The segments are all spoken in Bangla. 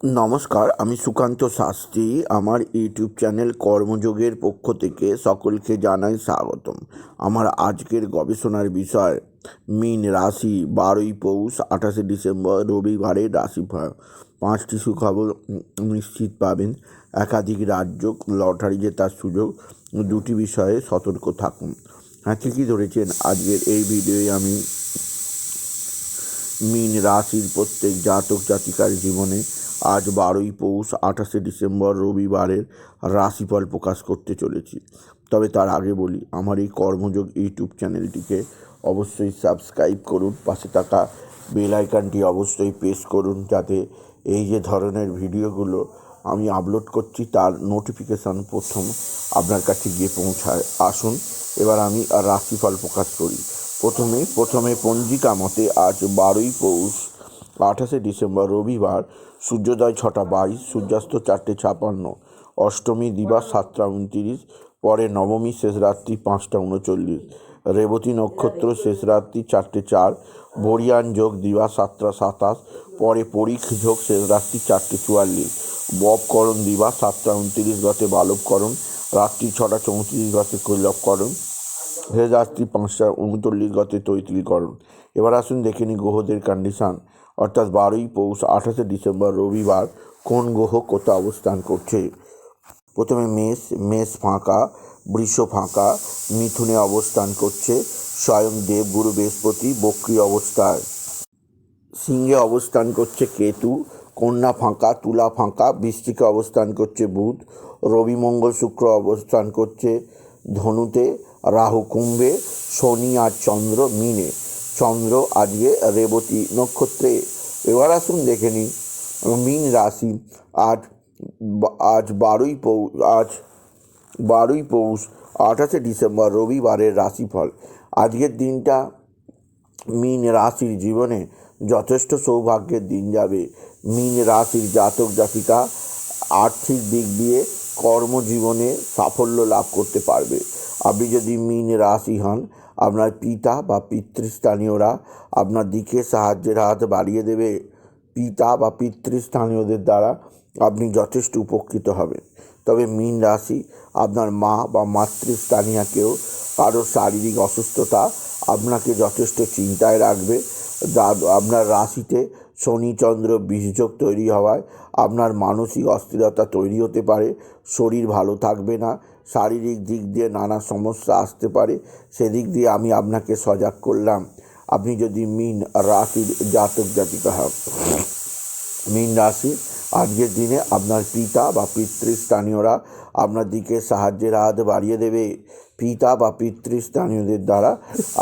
নমস্কার, আমি সুকান্ত শাস্ত্রী। আমার ইউটিউব চ্যানেল কর্মযোগের পক্ষ থেকে সকলকে জানাই স্বাগতম। আমার আজকের গবেষণার বিষয়, মিন রাশি, বারোই পৌষ, আঠাশে ডিসেম্বর রবিবারের রাশিফল। পাঁচটি সুখবর নিশ্চিত পাবেন। একাধিক রাজ্য লটারি জেতার সুযোগ। দুটি বিষয়ে সতর্ক থাকুন। হ্যাঁ ঠিকই ধরেছেন, আজকের এই ভিডিওয়ে আমি মিন রাশির প্রত্যেক জাতক জাতিকার জীবনে আজ বারোই পৌষ, আঠাশে ডিসেম্বর রবিবারের রাশিফল প্রকাশ করতে চলেছি। তবে তার আগে বলি, আমার এই কর্মযোগ ইউটিউব চ্যানেলটিকে অবশ্যই সাবস্ক্রাইব করুন, পাশে থাকা বেল আইকনটি অবশ্যই প্রেস করুন, যাতে এই যে ধরনের ভিডিওগুলো আমি আপলোড করছি, তার নোটিফিকেশান প্রথম আপনার কাছে গিয়ে পৌঁছায়। আসুন, এবার আমি রাশিফল প্রকাশ করি। প্রথমে প্রথমে পঞ্জিকা মতে আজ বারোই পৌষ, আঠাশে ডিসেম্বর রবিবার সূর্যোদয় ছটা বাইশ, সূর্যাস্ত চারটে ছাপান্ন, অষ্টমী দিবা সাতটা উনতিরিশ, পরে নবমী শেষ রাত্রি পাঁচটা উনচল্লিশ, রেবতী নক্ষত্র শেষ রাত্রি চারটে চার, বরিয়ান যোগ দিবা সাতটা সাতাশ, পরে পরীখ যোগ শেষ রাত্রি চারটে চুয়াল্লিশ ববকরণ দিবা সাতটা উনতিরিশ গতে বালবকরণ, রাত্রি ছটা চৌত্রিশ গতে কৈলবকরণ, শেষ রাত্রি পাঁচটা উনচল্লিশ গতে তৈতিলকরণ এবার আসুন দেখে নিই গ্রহদের কন্ডিশান অর্থাৎ বারোই পৌষ আঠাশে ডিসেম্বর রবিবার কোন গ্রহ কোথাও অবস্থান করছে? প্রথমে মেষ মেষ ফাঁকা, বৃষ ফাঁকা, মিথুনে অবস্থান করছে, স্বয়ং দেবগুরু বৃহস্পতি, বক্রী অবস্থায়। সিংহে অবস্থান করছে কেতু, কন্যা ফাঁকা, তুলা ফাঁকা বৃষ্টিকে অবস্থান করছে বুধ, রবি মঙ্গল শুক্র অবস্থান করছে ধনুতে, রাহু কুম্ভে, শনি আর চন্দ্র মিনে। চন্দ্র, আজকে রেবতী নক্ষত্রে। এবার আসুন দেখে নিই। মিন রাশি আজ আজ বারোই পৌষ, আজ বারোই পৌষ, আঠাশে ডিসেম্বর, রবিবারের রাশিফল। আজকের দিনটা মিন রাশির জীবনে যথেষ্ট সৌভাগ্যের দিন যাবে। মিন রাশির জাতক জাতিকা আর্থিক দিক দিয়ে কর্মজীবনে সাফল্য লাভ করতে পারবে। আপনি যদি মিন রাশি হন, আপনার পিতা বা পিতৃস্থানীয়রা আপনার দিকে সাহায্যের হাত বাড়িয়ে দেবে। পিতা বা পিতৃস্থানীয়দের দ্বারা আপনি যথেষ্ট উপকৃত হবেন। তবে মিন রাশি আপনার মা বা মাতৃস্থানীয়কেও কারও শারীরিক অসুস্থতা আপনাকে যথেষ্ট চিন্তায় রাখবে। যা আপনার রাশিতে শনিচন্দ্র বিষযোগ তৈরি হওয়ায় আপনার মানসিক অস্থিরতা তৈরি হতে পারে, শরীর ভালো থাকবে না, শারীরিক দিক দিয়ে নানা সমস্যা আসতে পারে, সেদিক দিয়ে আমি আপনাকে সজাগ করলাম। আপনি যদি মিন রাশির জাতক জাতিকা হন, মিন রাশি, আজকের দিনে আপনার পিতা বা পিতৃস্থানীয়রা আপনার দিকে সাহায্যের হাত বাড়িয়ে দেবে। পিতা বা পিতৃস্থানীয়দের দ্বারা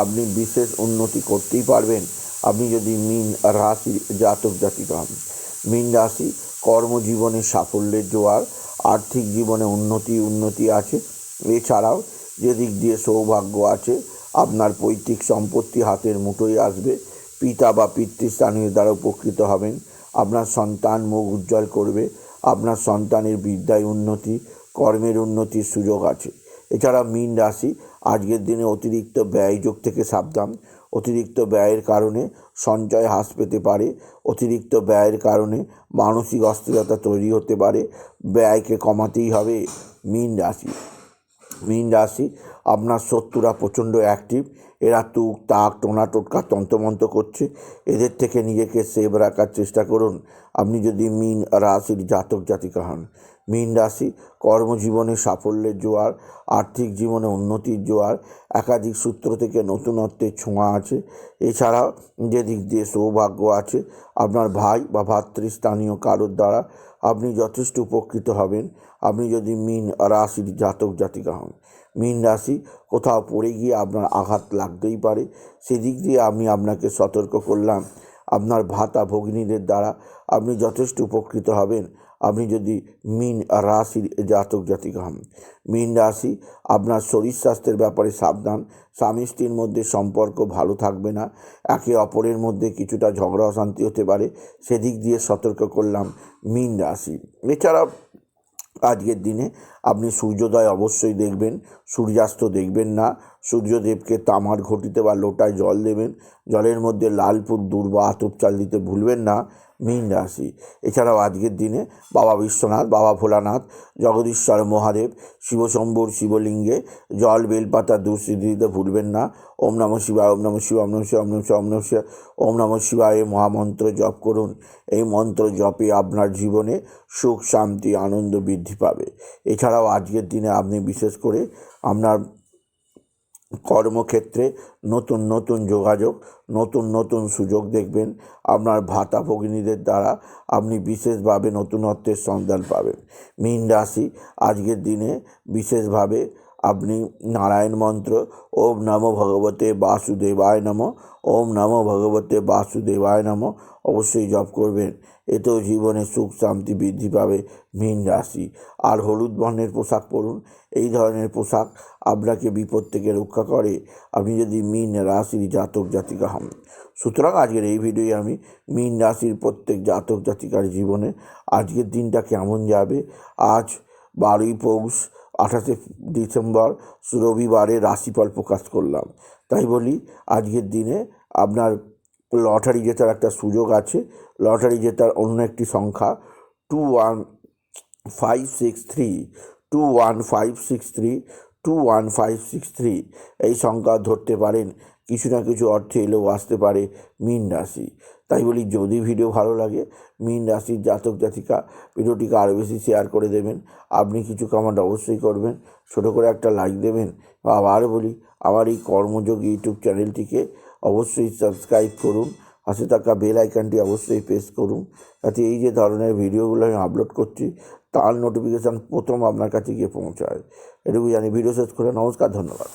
আপনি বিশেষ উন্নতি করতেই পারবেন। আপনি যদি মিন রাশি জাতক জাতিকা হন, মিন রাশি কর্মজীবনে সাফল্যের জোয়ার, আর্থিক জীবনে উন্নতি উন্নতি আছে। এছাড়াও যে দিক দিয়ে সৌভাগ্য আছে, আপনার পৈতৃক সম্পত্তি হাতের মুঠোয় আসবে। পিতা বা পিতৃস্থানীয় দ্বারা উপকৃত হবেন। আপনার সন্তান মুখ উজ্জ্বল করবে। আপনার সন্তানের বিদ্যায় উন্নতি, কর্মের উন্নতির সুযোগ আছে। এছাড়া মীন রাশি আজকের দিনে অতিরিক্ত ব্যয়যোগ থেকে সাবধান। অতিরিক্ত ব্যয়ের কারণে সঞ্চয় হ্রাস পেতে পারে। অতিরিক্ত ব্যয়ের কারণে মানসিক অস্থিরতা তৈরি হতে পারে। ব্যয়কে কমাতেই হবে মীন রাশি। মীন রাশি, আপনার শত্রুরা প্রচণ্ড অ্যাক্টিভ এরা তুক, তাক, টোনা, টোটকা, তন্ত্রমন্ত্র করছে। এদের থেকে নিজেকে সেভ রাখার চেষ্টা করুন। আপনি যদি মীন রাশির জাতক জাতিকা হন মীন রাশি, কর্মজীবনে সাফল্যের জোয়ার, আর্থিক জীবনে উন্নতির জোয়ার, একাধিক সূত্র থেকে নতুনত্বের ছোঁয়া আছে। এছাড়াও যে দিক দিয়ে সৌভাগ্য আছে, আপনার ভাই বা ভাতৃস্থানীয় কারোর দ্বারা আপনি যথেষ্ট উপকৃত হবেন। আপনি যদি মিন রাশির জাতক জাতিকা হন, মিন রাশি কোথাও পড়ে গিয়ে আপনার আঘাত লাগতেই পারে। সেদিক দিয়ে আমি আপনাকে সতর্ক করলাম, আপনার ভাতা ভগ্নীদের দ্বারা আপনি যথেষ্ট উপকৃত হবেন। আপনি যদি মিন রাশির জাতক, জাতিকা হন, মিন রাশি আপনার শরীর স্বাস্থ্যের ব্যাপারে সাবধান, স্বামী স্ত্রীর মধ্যে সম্পর্ক ভালো থাকবে না, একে অপরের মধ্যে কিছুটা ঝগড়া অশান্তি হতে পারে, সেদিক দিয়ে সতর্ক করলাম মিন রাশি। এছাড়া আজকের দিনে আপনি সূর্যোদয় অবশ্যই দেখবেন, সূর্যাস্ত দেখবেন না সূর্যদেবকে তামার ঘটিতে বা লোটায় জল দেবেন। জলের মধ্যে লালপুর দুর্বা আতপ চাল দিতে ভুলবেন না। মীন রাশি। এছাড়াও আজকের দিনে বাবা বিশ্বনাথ, বাবা ভোলানাথ, জগদীশ্বর মহাদেব, শিবশম্ভুর শিবলিঙ্গে জল, বেলপাতা দুঃস্থিতি দিতে ভুলবেন না। ওম নম শিবায়, ওম নম শিবায়, ওম নম শিবায়, ওম নম শিবায়, ওম নম শিবায়, ওম নম শিবায় মহামন্ত্র জপ করুন। এই মন্ত্র জপে আপনার জীবনে সুখ, শান্তি, আনন্দ বৃদ্ধি পাবে। এছাড়াও আজকের দিনে আপনি বিশেষ করে আপনার কর্মক্ষেত্রে নতুন নতুন যোগাযোগ, নতুন নতুন সুযোগ দেখবেন। আপনার ভাতা ভগিনীদের দ্বারা আপনি বিশেষভাবে নতুনত্বের সন্ধান পাবেন। মীন রাশি আজকের দিনে বিশেষভাবে আপনি নারায়ণ মন্ত্র, ওম নমো ভগবতে বাসুদেবায় নম, ওম নমো ভগবতে বাসুদেবায় নম, অবশ্যই জপ করবেন। এতেও জীবনে সুখ শান্তি বৃদ্ধি পাবে মীন রাশি। আর হলুদ বর্ণের পোশাক পরুন। এই ধরনের পোশাক আপনাকে বিপদ থেকে রক্ষা করে। আপনি যদি মীন রাশির জাতক জাতিকা হন। সুতরাং আজকের এই ভিডিওয়ে আমি মীন রাশির প্রত্যেক জাতক জাতিকার জীবনে আজকের দিনটা কেমন যাবে? আজ বারোই পৌষ আঠাশে ডিসেম্বর রবিবারে রাশিফল প্রকাশ করলাম। তাই বলি, আজকের দিনে আপনার লটারি জেতার একটা সুযোগ আছে। লটারি জেতার অন্য একটি সংখ্যা two one five six three two one five six three two one five six three এই সংখ্যা ধরতে পারেন, কিছু না কিছু অর্থে এলেও আসতে পারে মীন রাশি। তাই বলি, যদি ভিডিও ভালো লাগে, মীন রাশির জাতক জাতিকা ভিডিওটিকে আরও বেশি শেয়ার করে দেবেন। আপনি কিছু কমেন্ট অবশ্যই করবেন, ছোটো করে একটা লাইক দেবেন। বা আবার বলি, আমার এই কর্মযোগ ইউটিউব চ্যানেলটিকে অবশ্যই সাবস্ক্রাইব করুন, পাশে থাকা বেল আইকনটি অবশ্যই প্রেস করুন, যাতে এই যে ধরনের ভিডিওগুলো আমি আপলোড করছি, তার নোটিফিকেশান প্রথম আপনার কাছে গিয়ে পৌঁছায়। এটুকু জানি ভিডিও শেষ করে নমস্কার, ধন্যবাদ।